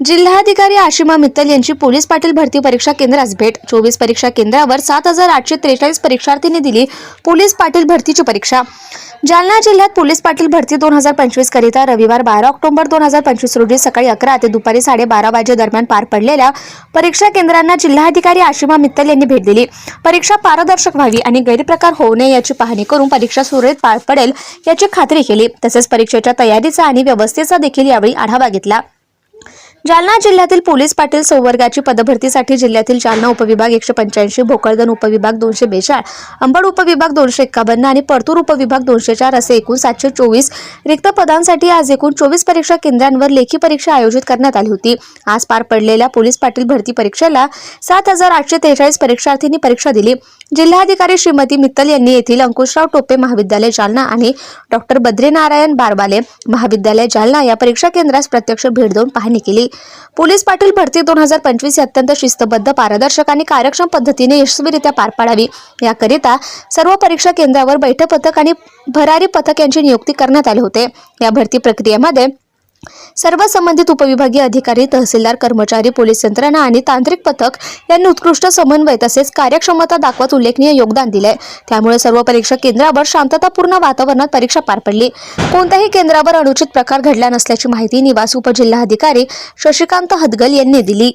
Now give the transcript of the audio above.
जिल्हाधिकारी आशिमा मित्तल यांची पोलीस पाटील भरती परीक्षा केंद्रास भेट. चोवीस परीक्षा केंद्रावर सात हजार आठशे त्रेचाळीस परीक्षार्थींनी दिली पोलीस पाटील भरतीची परीक्षा. जालना जिल्ह्यात पोलीस पाटील भरती दोन हजार पंचवीस करिता रविवार बारा ऑक्टोबर दोन हजार पंचवीस रोजी सकाळी अकरा ते दुपारी साडेबारा वाजे दरम्यान पार पडलेल्या परीक्षा केंद्रांना जिल्हाधिकारी आशिमा मित्तल यांनी भेट दिली. परीक्षा पारदर्शक व्हावी आणि गैरप्रकार होऊ नये याची पाहणी करून परीक्षा सुरळीत पार पडेल याची खात्री केली. तसेच परीक्षेच्या तयारीचा आणि व्यवस्थेचा देखील यावेळी आढावा घेतला. जालना जिल्ह्यातील पोलीस पाटील संवर्गाची पदभरतीसाठी जिल्ह्यातील जालना उपविभाग एकशे पंच्याऐंशी भोकरदन उपविभाग दोनशे बेचाळ अंबड उपविभाग दोनशे एक्कावन्न आणि परतूर उपविभाग दोनशे चार असे एकूण सातशे चोवीस रिक्त पदांसाठी आज एकूण चोवीस परीक्षा केंद्रांवर लेखी परीक्षा आयोजित करण्यात आली होती. आज पार पडलेल्या पोलीस पाटील भरती परीक्षेला सात हजार आठशे त्रेचाळीस परीक्षार्थींनी परीक्षा दिली. जिल्हाधिकारी श्रीमती मित्तल यांनी येथील अंकुशराव टोपे महाविद्यालय जालना आणि डॉक्टर बद्रीनारायण बारबाले महाविद्यालय जालना या परीक्षा केंद्रास प्रत्यक्ष भेट देऊन पाहणी केली. पोलीस पाटील भरती दोन हजार पंचवीस ही अत्यंत शिस्तबद्ध पारदर्शक आणि कार्यक्षम पद्धतीने यशस्वीरित्या पार पाडावी. याकरिता सर्व परीक्षा केंद्रावर बैठक पथक आणि भरारी पथक यांची नियुक्ती करण्यात आली होते. या भरती प्रक्रियेमध्ये सर्व संबंधित उपविभागीय अधिकारी तहसीलदार कर्मचारी पोलीस यंत्रणा आणि तांत्रिक पथक यांनी उत्कृष्ट समन्वय तसेच कार्यक्षमता दाखवत उल्लेखनीय योगदान दिले त्यामुळे सर्व परीक्षा केंद्रावर शांततापूर्ण वातावरणात परीक्षा पार पडली. कोणत्याही केंद्रावर अनुचित प्रकार घडला नसल्याची माहिती निवास उपजिल्हाधिकारी शशिकांत हदगल यांनी दिली.